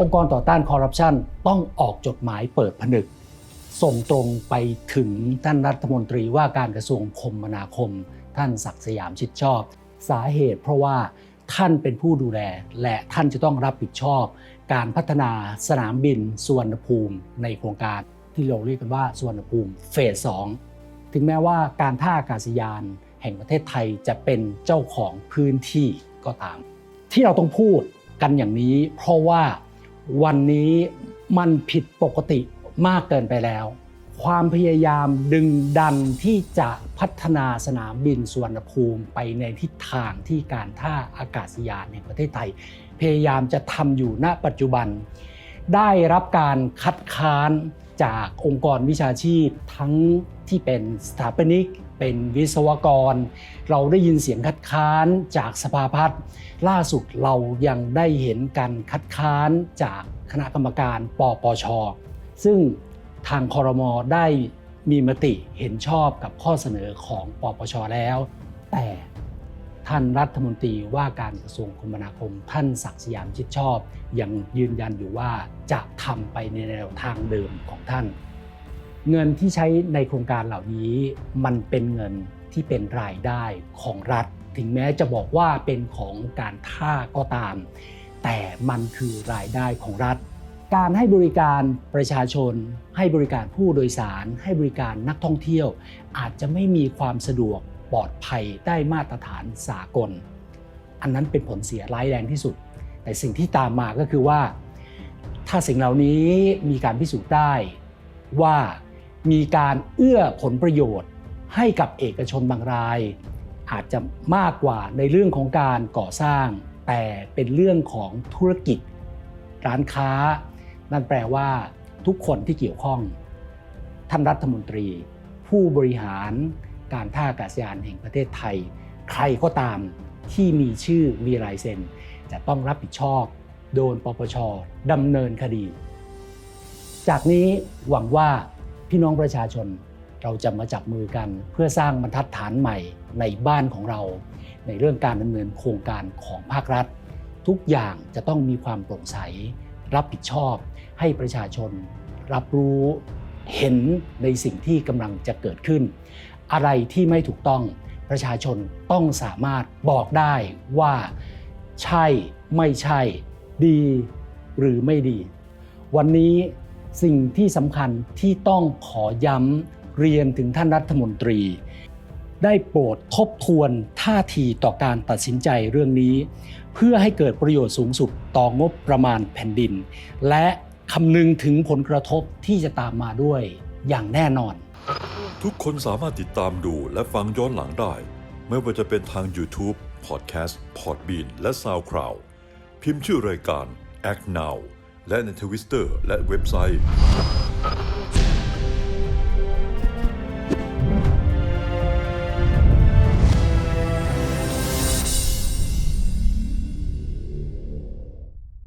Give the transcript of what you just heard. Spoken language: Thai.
องค์กรต่อต้านคอร์รัปชันต้องออกจดหมายเปิดผนึก ส่งตรงไปถึงท่านรัฐมนตรีว่าการกระทรวงคมนาคม ท่านศักดิ์สยามชิดชอบ สาเหตุเพราะว่าท่านเป็นผู้ดูแล และท่านจะต้องรับผิดชอบ การพัฒนาสนามบินสุวรรณภูมิในโครงการที่เราเรียกกันว่าสุวรรณภูมิเฟสสองถึงแม้ว่าการท่าอากาศยานแห่งประเทศไทยจะเป็นเจ้าของพื้นที่ก็ตาม ที่เราต้องพูด กันอย่างนี้ เพราะว่าวันนี้มันผิดปกติมากเกินไปแล้ว ความพยายามดึงดันที่จะพัฒนาสนามบินสุวรรณภูมิไปในทิศทางที่การท่าอากาศยานแห่งประเทศไทย พยายามจะทำอยู่ณปัจจุบัน ได้รับการคัดค้านจากองค์กรวิชาชีพทั้งที่เป็นสถาปนิก เป็นวิศวกร เราได้ยินเสียงคัดค้านจากสภาพัฒน์ล่าสุดเรายังได้เห็นการคัดค้านจากคณะกรรมการปปช ซึ่งทางคอรมอได้มีมติเห็นชอบกับข้อเสนอของปปชแล้ว แต่ท่านรัฐมนตรีว่าการกระทรวงคมนาคม ท่านศักดิ์สยามชิดชอบ ยังยืนยันอยู่ว่าจะทำไปในแนวทางเดิมของท่าน เงินที่ใช้ในโครงการเหล่านี้มันเป็นเงินที่เป็นรายได้ของรัฐ ถึงแม้จะบอกว่าเป็นของการท่าก็ตาม แต่มันคือรายได้ของรัฐ การให้บริการประชาชน ให้บริการผู้โดยสาร ให้บริการนักท่องเที่ยว อาจจะไม่มีความสะดวกปลอดภัยได้มาตรฐานสากล อันนั้นเป็นผลเสียร้ายแรงที่สุด แต่สิ่งที่ตามมาก็คือว่า ถ้าสิ่งเหล่านี้มีการพิสูจน์ได้ว่า มีการเอื้อผลประโยชน์ ให้กับเอกชนบางราย อาจจะมากกว่าในเรื่องของการก่อสร้าง แต่เป็นเรื่องของธุรกิจ ร้านค้า นั่นแปลว่า ทุกคนที่เกี่ยวข้องท่านรัฐมนตรี ผู้บริหารการท่าอากาศยานแห่งประเทศไทย ใครก็ตามที่มีชื่อมีลายเซ็น จะต้องรับผิดชอบ โดนปปชดำเนินคดี จากนี้หวังว่า พี่น้องประชาชนเราจะมาจับมือกัน เพื่อสร้างบรรทัดฐานใหม่ในบ้านของเรา ในเรื่องการดำเนินโครงการของภาครัฐ ทุกอย่างจะต้องมีความโปร่งใส รับผิดชอบ ให้ประชาชน รับรู้เห็นในสิ่งที่กำลังจะเกิดขึ้น อะไรที่ไม่ถูกต้องประชาชนต้องสามารถบอกได้ว่าใช่ไม่ใช่ ดีหรือไม่ดี วันนี้ สิ่งที่สำคัญที่ต้องขอย้ำเรียนถึงท่านรัฐมนตรี ได้โปรดทบทวนท่าทีต่อการตัดสินใจเรื่องนี้ เพื่อให้เกิดประโยชน์สูงสุดต่องบประมาณแผ่นดิน และคำนึงถึงผลกระทบที่จะตามมาด้วยอย่างแน่นอน ทุกคนสามารถติดตามดูและฟังย้อนหลังได้ ไม่ว่าจะเป็นทาง YouTube, Podcast, Podbean และ SoundCloud พิมพ์ชื่อรายการ Act Now และในทวิสเตอร์และเว็บไซต์